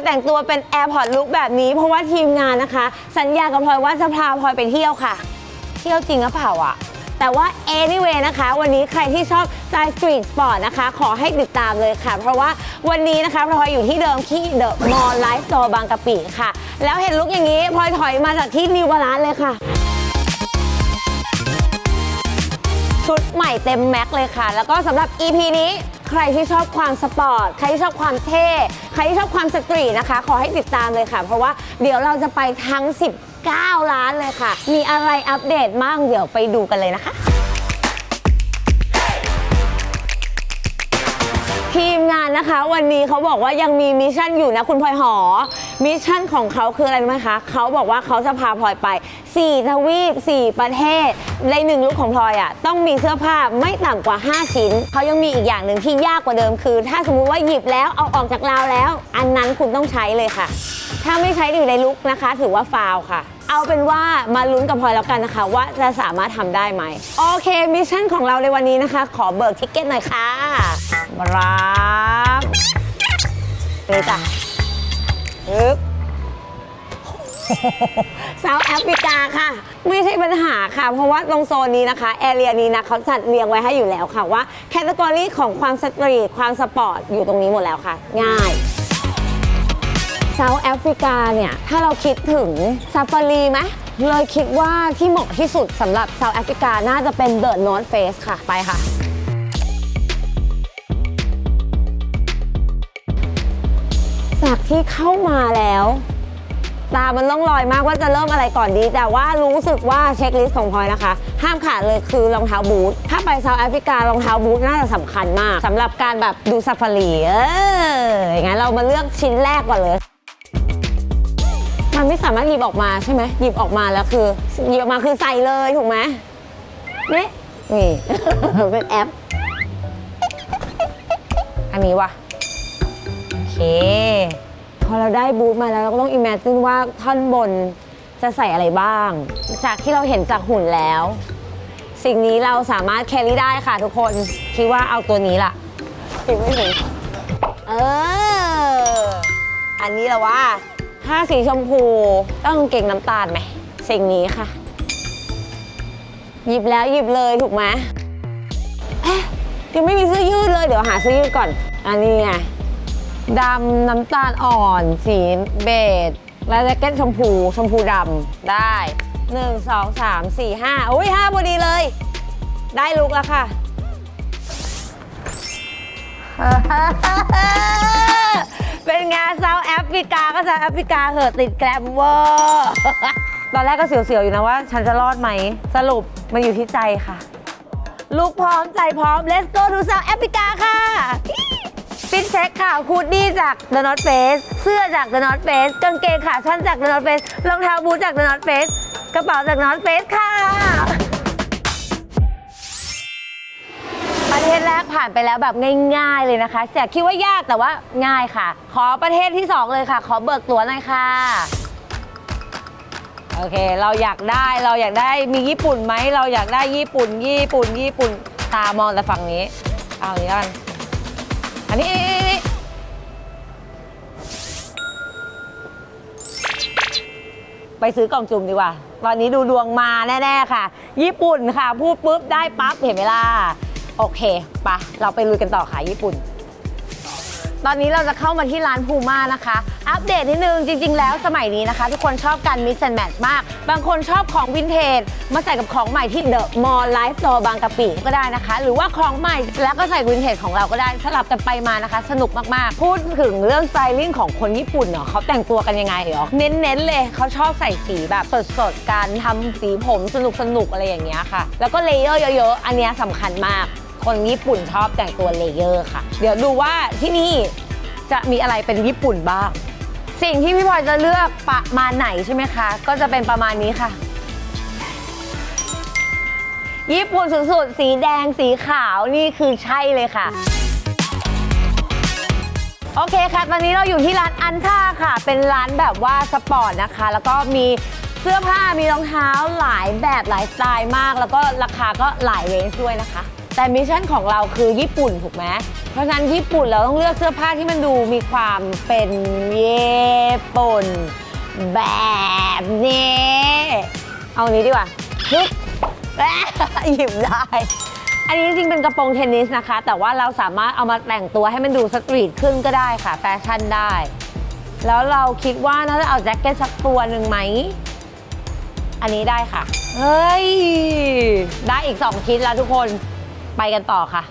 อยแต่งตัวเป็นแอร์พอร์ตลุคแบบนี้ เพราะว่าทีมงานนะคะ สัญญากับพลอยว่าจะพาพลอยไปเที่ยวค่ะ เที่ยวจริงหรือเปล่าอะแต่ว่า anyway นะคะ วันนี้ใครที่ชอบสไตล์สตรีทสปอร์ตนะคะ ขอให้ติดตามเลยค่ะ เพราะว่าวันนี้นะคะพลอยอยู่ที่เดิมที่เดอะมอลล์ไลฟ์สโตร์บางกะปิค่ะ แล้วเห็นลุกอย่างนี้พลอยถอยมาจากที่นิวบาลานเลยค่ะ ชุดใหม่เต็มแม็กเลยค่ะ แล้วก็สำหรับ EP นี้ใครที่ชอบความสปอร์ต ใครที่ชอบความเท่ ใครที่ชอบความสตรีทนะคะ ขอให้ติดตามเลยค่ะ เพราะว่าเดี๋ยวเราจะไปทั้ง 19 ล้านเลยค่ะ มีอะไรอัปเดตบ้างเดี๋ยวไปดูกันเลยนะคะทีมงานนะคะ วันนี้เขาบอกว่ายังมีมิชชั่นอยู่นะคุณพลอยหอ มิชชั่นของเขาคืออะไรรู้ไหมคะ เขาบอกว่าเขาจะพาพลอยไป 4 ทวีป 4 ประเทศ ในหนึ่งลุคของพลอยอะต้องมีเสื้อผ้าไม่ต่ำกว่า 5 ชิ้น เขายังมีอีกอย่างหนึ่งที่ยากกว่าเดิมคือ ถ้าสมมุติว่าหยิบแล้วเอาออกจากราวแล้ว อันนั้นคุณต้องใช้เลยค่ะ ถ้าไม่ใช้อยู่ในลุคนะคะ ถือว่าฟาวค่ะเอาเป็นว่ามาลุ้นกับพลอยแล้วกันนะคะ ว่าจะสามารถทำได้ไหม โอเคมิชชั่นของเราในวันนี้นะคะ ขอเบิกทิกเก็ตหน่อยค่ะรับเลยจ้ะ ฮึบเซาท์แอฟริกาค่ะ ไม่ใช่ปัญหาค่ะ เพราะว่าตรงโซนนี้นะคะแอเรียนี้นะเขาจัดเรียงไว้ให้อยู่แล้วค่ะว่าแคตตากรีของความสตรีทความสปอร์ตอยู่ตรงนี้หมดแล้วค่ะ ง่ายเซาท์แอฟริกาเนี่ย ถ้าเราคิดถึงซาฟารีไหมเลยคิดว่าที่เหมาะที่สุดสำหรับเซาท์แอฟริกาน่าจะเป็นเดอะนอ t เฟสค่ะไปค่ะ จากที่เข้ามาแล้ว ตามันต้องลอยมากว่าจะเริ่มอะไรก่อนดี แต่ว่ารู้สึกว่าเช็คลิสต์ของพลอยนะคะ ห้ามขาดเลยคือรองเท้าบูทถ้าไปเซาท์แอฟริการองเท้าบูทน่าจะสำคัญมากสำหรับการแบบดูซาฟารีเอออย่างนั้นเรามาเลือกชิ้นแรกก่อนเลยมันไม่สามารถหยิบออกมาใช่ไหมหยิบออกมาแล้วคือหยิบออกมาคือใส่เลยถูกไหมนี่นี่ เป็นแอป อันนี้ว่ะ พอเราได้บูทมาแล้วเราก็ต้องอิมเมจินว่าท่อนบนจะใส่อะไรบ้าง จากที่เราเห็นจากหุ่นแล้ว สิ่งนี้เราสามารถแครี่ได้ค่ะทุกคน คิดว่าเอาตัวนี้ล่ะคิดไม่ถึงเออ อันนี้แหละว่าถ้าสีชมพูต้องกางเก่งน้ำตาลไหม สิ่งนี้ค่ะ หยิบแล้วหยิบเลยถูกไหมเอ๊ะยังไม่มีเสื้อยืดเลยเดี๋ยวหาเสื้อยืดก่อน อันนี้ไง ดำน้ำตาลอ่อน สีเบจและแจ็คเก็ตชมพู ชมพูดำได้ 1 2 3 4 5อุ้ย5พอดีเลย ได้ลุกแล้วค่ะ เป็นงานเซาท์แอฟริกาก็เซาท์แอฟริกาเหอะติดแกรมเวอร์ ตอนแรกก็เสียวๆอยู่นะว่า ฉันจะรอดไหม สรุปมันอยู่ที่ใจค่ะ ลูกพร้อมใจพร้อม let's go to South Africa ค่ะ ฟิตเช็คค่ะคูดดี้จาก The North Face เสื้อจาก The North Face กางเกงขาสั้นจาก The North Face รองเท้าบูทจาก The North Face กระเป๋าจาก North Face ค่ะ ประเทศแรกผ่านไปแล้วแบบง่าย ๆเลยนะคะแต่คิดว่ายากแต่ว่าง่ายค่ะ ขอประเทศที่ 2 เลยค่ะ ขอเบิกตัวหน่อยค่ะ โอเค เราอยากได้เราอยากได้มีญี่ปุ่นไหม เราอยากได้ญี่ปุ่น ญี่ปุ่น ญี่ปุ่น ตามองแต่ฝั่งนี้ เอาอย่างนี้กัน อันนี้ไปซื้อกล่องจุ่มดีกว่า ตอนนี้ดูดวงมาแน่ ๆ ค่ะ ญี่ปุ่นค่ะ พูดปุ๊บได้ปั๊บเห็นไหมล่ะ โอเคปะเราไปลุยกันต่อค่ะญี่ปุ่น ตอนนี้เราจะเข้ามาที่ร้านพูม่านะคะ อัปเดตนิดนึงจริง ๆ แล้วสมัยนี้นะคะ ทุกคนชอบการ mix and match มาก บางคนชอบของวินเทจมาใส่กับของใหม่ที่ The Mall Life Store บางกะปิก็ได้นะคะ หรือว่าของใหม่แล้วก็ใส่วินเทจของเราก็ได้สลับกันไปมานะคะ สนุกมากๆ พูดถึงเรื่องสไตลิ่งของคนญี่ปุ่นเนาะเขาแต่งตัวกันยังไงเหรอเน้นๆเลยเขาชอบใส่สีแบบสดๆการทำสีผมสนุกๆอะไรอย่างเงี้ยค่ะ แล้วก็เลเยอร์เยอะๆอันเนี้ยสำคัญมาก คนญี่ปุ่นชอบแต่งตัวเลเยอร์ค่ะ เดี๋ยวดูว่าที่นี่จะมีอะไรเป็นญี่ปุ่นบ้าง สิ่งที่พี่พลอยจะเลือกประมาณไหนใช่ไหมคะ ก็จะเป็นประมาณนี้ค่ะ ญี่ปุ่นสุดๆ สีแดงสีขาวนี่คือใช่เลยค่ะ โอเคค่ะ ตอนนี้เราอยู่ที่ร้านอันท่าค่ะ เป็นร้านแบบว่าสปอร์ตนะคะ แล้วก็มีเสื้อผ้ามีรองเท้าหลายแบบหลายสไตล์มาก แล้วก็ราคาก็หลายเรนจ์ด้วยนะคะ แต่มิชชั่นของเราคือญี่ปุ่นถูกไหมเพราะฉะนั้นญี่ปุ่นเราต้องเลือกเสื้อผ้าที่มันดูมีความเป็นญี่ปุ่นแบบนี้ เอาอันนี้ดีกว่าฮึบหยิบได้ อันนี้จริงๆเป็นกระโปรงเทนนิสนะคะ แต่ว่าเราสามารถเอามาแต่งตัวให้มันดูสตรีทขึ้นก็ได้ค่ะ แฟชั่นได้ แล้วเราคิดว่าน่าจะเอาแจ็คเก็ตสักตัวหนึ่งไหม อันนี้ได้ค่ะ เฮ้ย ได้อีก 2 ชิ้นแล้วทุกคน ไปกันต่อค่ะ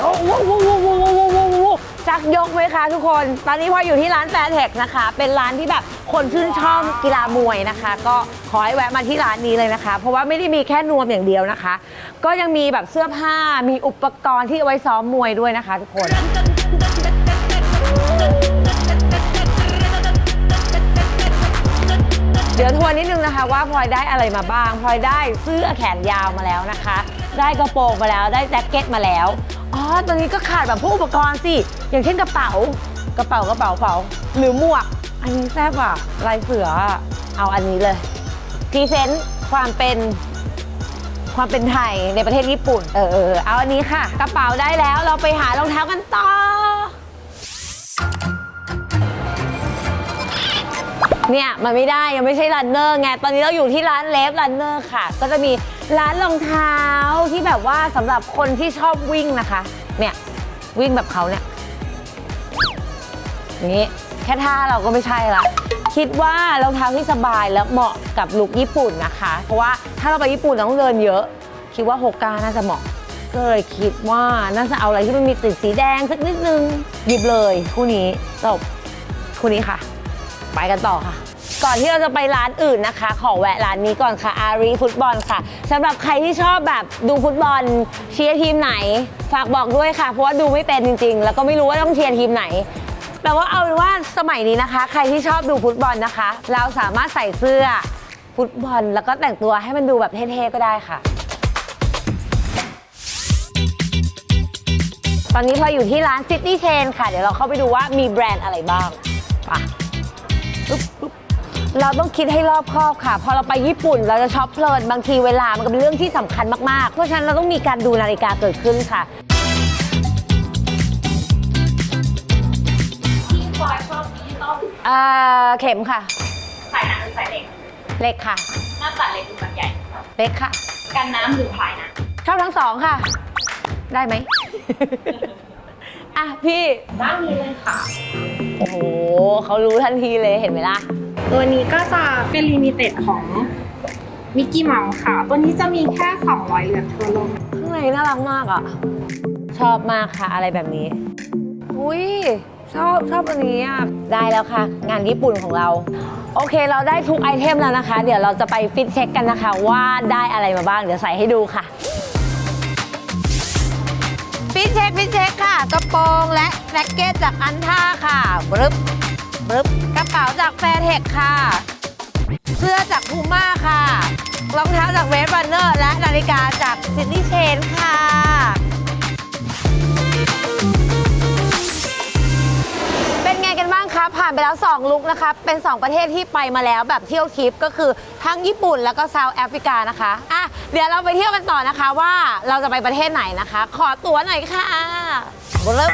โอ้โหโอ้โหโอ้โหโอ้โหโอ้โหโอ้โหจักยกไหมคะทุกคน ตอนนี้พออยู่ที่ร้านแฟร์เทคนะคะ เป็นร้านที่แบบคนชื่นชอบกีฬามวยนะคะ ก็ขอให้แวะมาที่ร้านนี้เลยนะคะ เพราะว่าไม่ได้มีแค่นวมอย่างเดียวนะคะ ก็ยังมีแบบเสื้อผ้ามีอุปกรณ์ที่เอาไว้ซ้อมมวยด้วยนะคะ ทุกคน นะคะว่าพลอยได้อะไรมาบ้างพลอยได้เสื้อแขนยาวมาแล้วนะคะ ได้กระโปรงมาแล้วได้แจ็คเก็ตมาแล้วอ๋อตอนนี้ก็ขาดแบบพวกอุปกรณ์สิอย่างเช่นกระเป๋ากระเป๋ากระเป๋ากระเป๋าหรือหมวก อันนี้แซ่บอะลายเสือเอาอันนี้เลยพรีเซนต์ความเป็นความเป็นไทยในประเทศญี่ปุ่น เออเออเอาอันนี้ค่ะ กระเป๋าได้แล้วเราไปหารองเท้ากันต่อ เนี่ยมันไม่ได้ยังไม่ใช่รันเนอร์ไงตอนนี้เราอยู่ที่ร้านเลฟรันเนอร์ค่ะ ก็จะมีร้านรองเท้าที่แบบว่าสำหรับคนที่ชอบวิ่งนะคะ เนี่ยวิ่งแบบเขาเนี่ยนี้แค่ท่าเราก็ไม่ใช่ละคิดว่ารองเท้าที่สบายและเหมาะกับลุคญี่ปุ่นนะคะ เพราะว่าถ้าเราไปญี่ปุ่นเราต้องเดินเยอะ คิดว่าโฮก้าน่าจะเหมาะก็เลยคิดว่าน่าจะเอาอะไรที่มันมีติดสีแดงสักนิดนึงหยิบเลยคู่นี้จบคู่นี้ค่ะ ไปกันต่อค่ะ ก่อนที่เราจะไปร้านอื่นนะคะ ขอแวะร้านนี้ก่อนค่ะ อารีฟุตบอลค่ะสำหรับใครที่ชอบแบบดูฟุตบอลเชียร์ทีมไหน ฝากบอกด้วยค่ะ เพราะว่าดูไม่เป็นจริง ๆ แล้วก็ไม่รู้ว่าต้องเชียร์ทีมไหนแปลว่าเอาเป็นว่าสมัยนี้นะคะ ใครที่ชอบดูฟุตบอลนะคะ เราสามารถใส่เสื้อฟุตบอล แล้วก็แต่งตัวให้มันดูแบบเท่ๆก็ได้ค่ะ ตอนนี้เราอยู่ที่ร้าน City Chain ค่ะ เดี๋ยวเราเข้าไปดูว่ามีแบรนด์อะไรบ้างไป เราต้องคิดให้รอบคอบค่ะ พอเราไปญี่ปุ่นเราจะช็อปเพลินบางทีเวลามันก็เป็นเรื่องที่สำคัญมาก ๆ เพราะฉะนั้นเราต้องมีการดูนาฬิกาเกิดขึ้นค่ะ ที่พลอยชอบดิจิตอลเอ่อเข็มค่ะ สายหนังหรือสายเหล็กเล็กค่ะ หน้าตัดเล็กหรือตัดใหญ่เล็กค่ะ กันน้ำหรือพายนะชอบทั้งสองค่ะ ได้ไหม อะพี่ด้านนี้เลยค่ะ โอ้โหเขารู้ทันทีเลยเห็นไหมล่ะ ตัวนี้ก็จะเป็นลิมิเต็ดของมิกกี้เมาส์ค่ะ ตัวนี้จะมีแค่ 200 เหรียญทั่วโลกข้างในน่ารักมากอะ ชอบมากค่ะอะไรแบบนี้ อุ้ยชอบชอบอันนี้อะ ได้แล้วค่ะ งานญี่ปุ่นของเรา โอเคเราได้ทุกไอเทมแล้วนะคะ เดี๋ยวเราจะไปฟิตเช็คกันนะคะ ว่าได้อะไรมาบ้าง เดี๋ยวใส่ให้ดูค่ะ ฟิตเช็คฟิตเช็คค่ะ กระโปรงและแจ็คเก็ตจากอันท่าค่ะบรึบปึ๊บกระเป๋าจากแฟร์เทคค่ะ เสื้อจากพูม่าค่ะ รองเท้าจากเวส t ันเนอร์และนาฬิกาจากซิน d ี y เชนค่ะ เป็นไงกันบ้างคะ ผ่านไปแล้ว 2 ลุกนะคะ เป็น 2 ประเทศที่ไปมาแล้วแบบเที่ยวทริปก็คือทั้งญี่ปุ่นแล้วก็ซา t ์แอฟริกานะคะ เดี๋ยวเราไปเที่ยวกันต่อนะคะว่าเราจะไปประเทศไหนนะคะ ขอตั๋วหน่อยค่ะบลึบ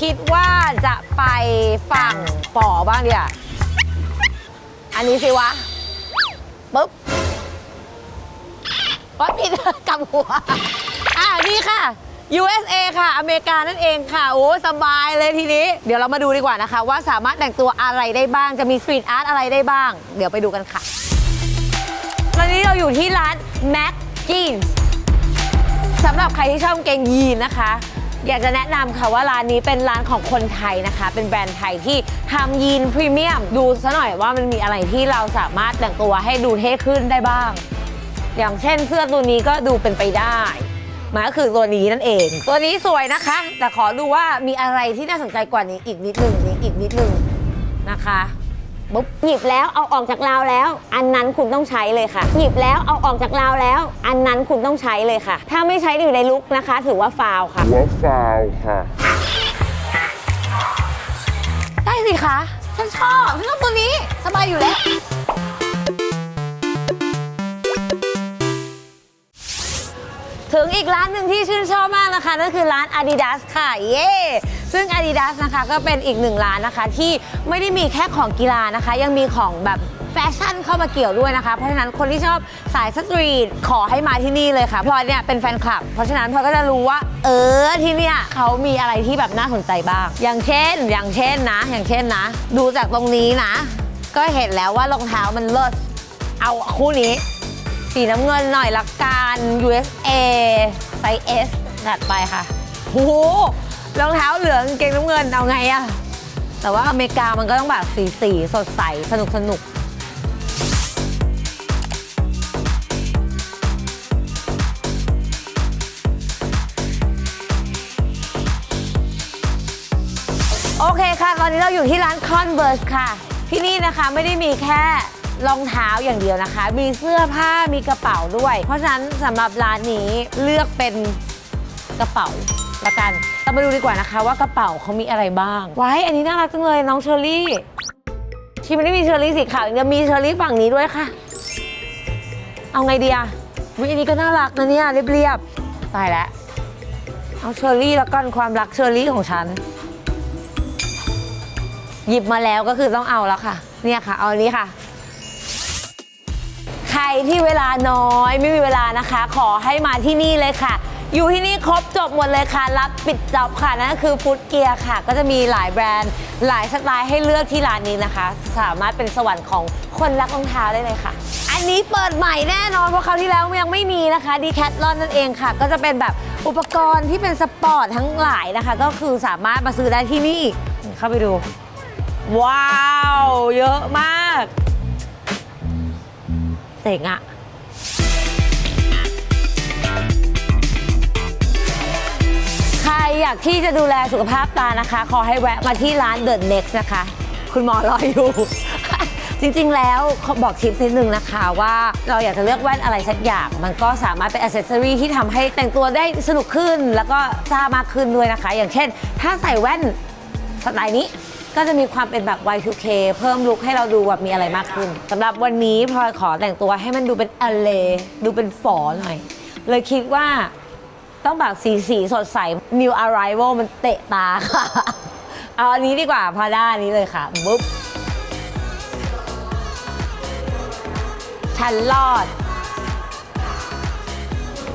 คิดว่าจะไปฝั่งฝอบ้างเดีอะอันนี้สิวะปุ๊บวัดผิด กลับหัว อ่านี่ค่ะ USA ค่ะ อเมริกานั่นเองค่ะ โอ้ สบายเลยทีนี้ เดี๋ยวเรามาดูดีกว่านะคะ ว่าสามารถแต่งตัวอะไรได้บ้าง จะมีสตรีทอาร์ตอะไรได้บ้าง เดี๋ยวไปดูกันค่ะ ตอนนี้เราอยู่ที่ร้าน Mac Jeans สำหรับใครที่ชอบกางเกงยีนนะคะ อยากจะแนะนำค่ะว่าร้านนี้เป็นร้านของคนไทยนะคะ เป็นแบรนด์ไทยที่ทำยีนพรีเมียม ดูซะหน่อยว่ามันมีอะไรที่เราสามารถแต่งตัวให้ดูเท่ขึ้นได้บ้าง อย่างเช่นเสื้อตัวนี้ก็ดูเป็นไปได้มันก็คือตัวนี้นั่นเอง ตัวนี้สวยนะคะ แต่ขอดูว่ามีอะไรที่น่าสนใจกว่านี้อีกนิดหนึ่งนี้อีกนิดหนึ่งนะคะ ปุ๊บหยิบแล้วเอาออกจากราวแล้ว อันนั้นคุณต้องใช้เลยค่ะ หยิบแล้วเอาออกจากราวแล้ว อันนั้นคุณต้องใช้เลยค่ะ ถ้าไม่ใช้อยู่ในลุกนะคะ ถือว่าฟาวค่ะ หัวฟาวค่ะ ได้สิคะ ฉันชอบ ฉันชอบตัวนี้ สบายอยู่แล้ว ถึงอีกร้านหนึ่งที่ชื่นชอบมากนะคะนั่นคือร้าน Adidas ค่ะ เย้ซึ่ง Adidas นะคะก็เป็นอีกหนึ่งร้านนะคะ ที่ไม่ได้มีแค่ของกีฬานะคะ ยังมีของแบบแฟชั่นเข้ามาเกี่ยวด้วยนะคะ เพราะฉะนั้นคนที่ชอบสายสตรีทขอให้มาที่นี่เลยค่ะพลอยเนี่ยเป็นแฟนคลับ เพราะฉะนั้นพลอยก็จะรู้ว่า เออที่เนี่ยเขามีอะไรที่แบบน่าสนใจบ้าง อย่างเช่น อย่างเช่นนะ อย่างเช่นนะ ดูจากตรงนี้นะ ก็เห็นแล้วว่ารองเท้ามันเลิศเอาคู่นี้ สีน้ำเงินหน่อยละกัน USA ไซส์ S จัดไปค่ะโอ้โหรองเท้าเหลืองกางเกงน้ำเงินเอาไงอะแต่ว่าอเมริกามันก็ต้องแบบสีสีสดใส สนุกสนุกโอเคค่ะ ตอนนี้เราอยู่ที่ร้าน Converse ค่ะ ที่นี่นะคะไม่ได้มีแค่ รองเท้าอย่างเดียวนะคะ มีเสื้อผ้ามีกระเป๋าด้วย เพราะฉะนั้นสำหรับร้านนี้เลือกเป็นกระเป๋าละกันเรามาดูดีกว่านะคะ ว่ากระเป๋าเขามีอะไรบ้างว้ายอันนี้น่ารักจังเลยน้องเชอรี่ที่ไม่ได้มีเชอรี่สีขาวอย่างมีเชอรี่ฝั่งนี้ด้วยค่ะ เอาไงดีอะวิอันนี้ก็น่ารักนะเนี่ยเรียบๆตายแล้วเอาเชอรี่แล้วกันความรักเชอรี่ของฉัน หยิบมาแล้วก็คือต้องเอาแล้วค่ะ เนี่ยค่ะ เอาอันนี้ค่ะ ที่เวลาน้อยไม่มีเวลานะคะ ขอให้มาที่นี่เลยค่ะ อยู่ที่นี่ครบจบหมดเลยค่ะ รับปิดจอบค่ะนั่นก็คือฟู้ดเกียร์ค่ะ ก็จะมีหลายแบรนด์ หลายสไตล์ให้เลือกที่ร้านนี้นะคะ สามารถเป็นสวรรค์ของคนรักรองเท้าได้เลยค่ะ อันนี้เปิดใหม่แน่นอนเพราะคราวที่แล้วยังไม่มีนะคะดีแคทลอนนั่นเองค่ะ ก็จะเป็นแบบอุปกรณ์ที่เป็นสปอร์ตทั้งหลายนะคะ ก็คือสามารถมาซื้อได้ที่นี่เข้าไปดู ว้าว เยอะมาก เจ๋งอะใครอยากที่จะดูแลสุขภาพตานะคะ ขอให้แวะมาที่ร้าน The Next นะคะ คุณหมอรออยู่ จริงๆ แล้วขอบอกทิปนิดนึงนะคะว่าเราอยากจะเลือกแว่นอะไรสักอย่าง มันก็สามารถเป็นอ c เซสซอรีที่ทำให้แต่งตัวได้สนุกขึ้น แล้วก็จ้ามากขึ้นด้วยนะคะ อย่างเช่น ถ้าใส่แว่นสไตล์นี้ ก็จะมีความเป็นแบบ Y2K เพิ่มลุคให้เราดูแบบมีอะไรมากขึ้นสำหรับวันนี้พลอยขอแต่งตัวให้มันดูเป็นอเลดูเป็นฝอหน่อย เลยคิดว่าต้องแบบสีสีสดใส New Arrival มันเตะตาค่ะ เอาอันนี้ดีกว่าพาด้าอันนี้เลยค่ะบุ๊บฉันรอด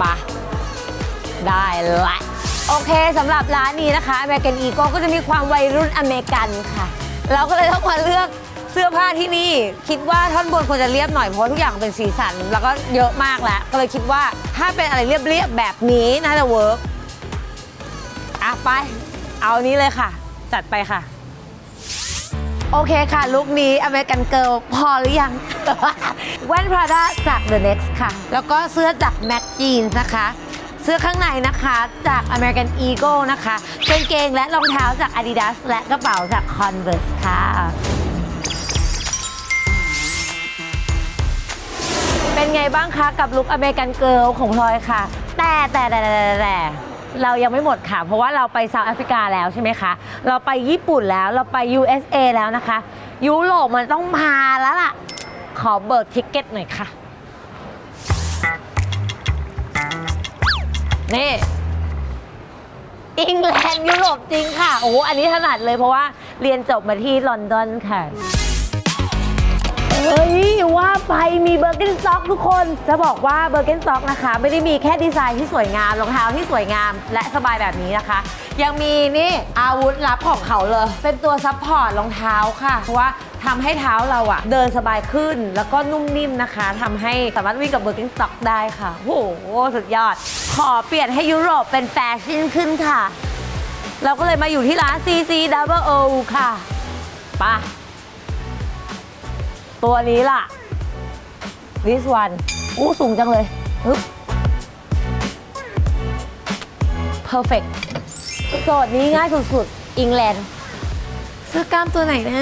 ปะได้ละ โอเคสำหรับร้านนี้นะคะ American Eagle ก็จะมีความวัยรุ่นอเมริกันค่ะ เราก็เลยต้องมาเลือกเสื้อผ้าที่นี่ คิดว่าท่อนบนควรจะเรียบหน่อยเพราะทุกอย่างเป็นสีสัน แล้วก็เยอะมากแล้ว ก็เลยคิดว่าถ้าเป็นอะไรเรียบๆแบบนี้น่าจะเวิร์กอะไป เอานี้เลยค่ะ จัดไปค่ะ โอเคค่ะลุคนี้ American Girl พอหรือยัง แว่น Prada จาก The Next ค่ะ แล้วก็เสื้อจาก Mac Jeans นะคะ สื้อข้างในนะคะจาก American Eagle นะคะกางเกงและรองเท้าจาก Adidas และกระเป๋าจาก Converse ค่ะ เป็นไงบ้างคะกับลุค American Girl ของพลอยค่ะแต่แต่แต่แต่แต่แต่เรายังไม่หมดค่ะ เพราะว่าเราไปเซาท์แอฟริกาแล้วใช่ไหมคะ เราไปญี่ปุ่นแล้วเราไป USA แล้วนะคะ ยุโรปมันต้องมาแล้วล่ะ ขอเบิกทิกเก็ตหน่อยค่ะ นี่อังกฤษยุโรปจริงค่ะ โอ้โหอันนี้ถนัดเลยเพราะว่าเรียนจบมาที่ลอนดอนค่ะ เฮ้ย ว่าไปมีเบอร์เกนสต็อกทุกคน จะบอกว่าเบอร์เกนสต็อกนะคะ ไม่ได้มีแค่ดีไซน์ที่สวยงามรองเท้าที่สวยงามและสบายแบบนี้นะคะ ยังมีนี่อาวุธลับของเขาเลย เป็นตัวซัพพอร์ตรองเท้าค่ะ เพราะว่าทำให้เท้าเราอะเดินสบายขึ้นแล้วก็นุ่มนิ่มนะคะทำให้สามารถวิ่งกับเบอร์เกนสต็อกได้ค่ะโอ้โหสุดยอด ขอเปลี่ยนให้ยุโรปเป็นแฟชั่นขึ้นค่ะ เราก็เลยมาอยู่ที่ร้าน CC Double O ค่ะไปะ ตัวนี้ล่ะ this one อู้สูงจังเลยฮึบ perfect โจทย์นี้ง่ายสุดๆ อิงแลนด์เสื้อกล้ามตัวไหนนะ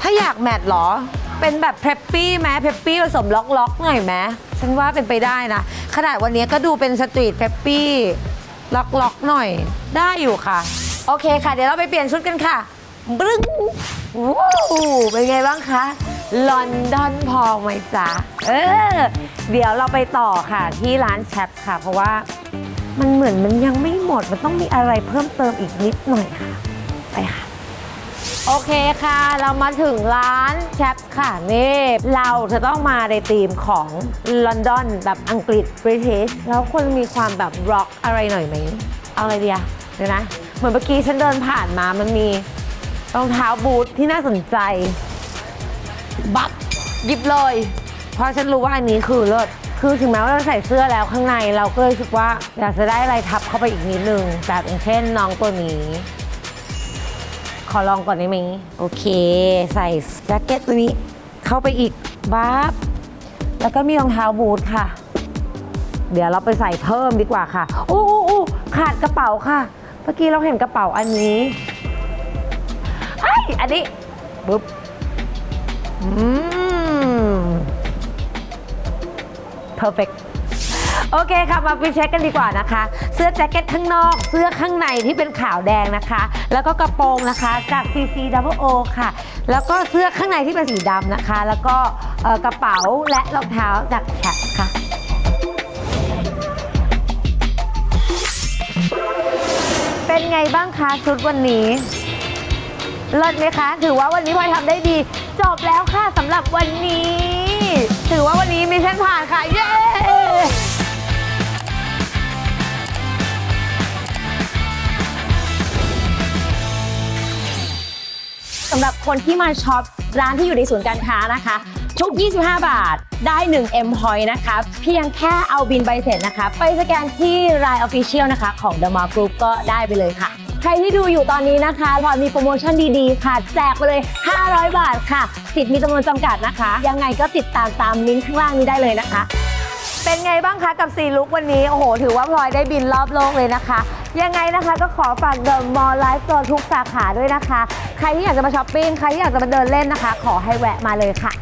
ถ้าอยากแมทเหรอ เป็นแบบเพ p ปปี้ไหมเพ p ปปี้ผสมล็อกล็อกๆหน่อยไหมฉันว่าเป็นไปได้นะ ขนาดวันนี้ก็ดูเป็นสตรีทเพ p ปปี้ล็อกล็อกๆหน่อย ได้อยู่ค่ะ โอเคค่ะ เดี๋ยวเราไปเปลี่ยนชุดกันค่ะ บึ้งว้าวเป็นไงบ้างคะ ลอนดอนพอไหมจ๊ะ เออ เดี๋ยวเราไปต่อค่ะที่ร้านแชปค่ะ เพราะว่ามันเหมือนมันยังไม่หมด มันต้องมีอะไรเพิ่มเติมอีกนิดหน่อยค่ะ ไปค่ะ โอเคค่ะ เรามาถึงร้านแชปค่ะ นี่ เราจะต้องมาในธีมของลอนดอนแบบอังกฤษบริเทชแล้วควรมีความแบบร็อกอะไรหน่อยไหม เอาอะไรดีอะเดี๋ยวนะ เหมือนเมื่อกี้ฉันเดินผ่านมามันมี รองเท้าบูทที่น่าสนใจ บับหยิบเลย เพราะฉันรู้ว่าอันนี้คือเลิศคือถึงแม้ว่าเราใส่เสื้อแล้วข้างในเราก็รู้สึกว่าอยากจะได้อะไรทับเข้าไปอีกนิดนึงแบบอย่างเช่นน้องตัวนี้ ขอลองก่อนได้ไหมโอเค ใส่แจ็คเก็ตตัวนี้เข้าไปอีกบับแล้วก็มีรองเท้าบูทค่ะ เดี๋ยวเราไปใส่เพิ่มดีกว่าค่ะอู้อู้อู้ขาดกระเป๋าค่ะ เมื่อกี้เราเห็นกระเป๋าอันนี้ไอันนี้ปึ๊บอืม perfect โอเคค่ะ มาไปเช็คกันดีกว่านะคะ เสื้อแจ็คเก็ตข้างนอก เสื้อข้างในที่เป็นขาวแดงนะคะ แล้วก็กระโปรงนะคะจาก CC Double O ค่ะ แล้วก็เสื้อข้างในที่เป็นสีดำนะคะ แล้วก็กระเป๋าและรองเท้าจากแชปค่ะเป็นไงบ้างคะชุดวันนี้ เลิศไหมคะ ถือว่าวันนี้พลอยทำได้ดี จบแล้วค่ะสำหรับวันนี้ ถือว่าวันนี้มีเส้นผ่านค่ะ เย้สำหรับคนที่มาช็อปร้านที่อยู่ในศูนย์การค้านะคะ ทุก 25 บาทได้ 1 M Point นะคะ เพียงแค่เอาบินใบเสร็จนะคะ ไปสแกนที่ Line Official นะคะ ของ The Mall Group ก็ได้ไปเลยค่ะ รที่ดูอยู่ตอนนี้นะคะพลอยมีโปรโมชั่นดีๆ ค่ะ แจกไปเลย 500 บาทค่ะ สิทธิ์มีจำนวนจำกัดนะคะ ยังไงก็ติดตามตามลิงก์ข้างล่างนี้ได้เลยนะคะ เป็นไงบ้างคะกับ4ลุกวันนี้ โอ้โห ถือว่าพลอยได้บินรอบโลกเลยนะคะ ยังไงนะคะก็ขอฝาก The Mall Life Store ทุกสาขาด้วยนะคะ ใครที่อยากจะมาช้อปปิ้ง ใครที่อยากจะมาเดินเล่นนะคะ ขอให้แวะมาเลยค่ะ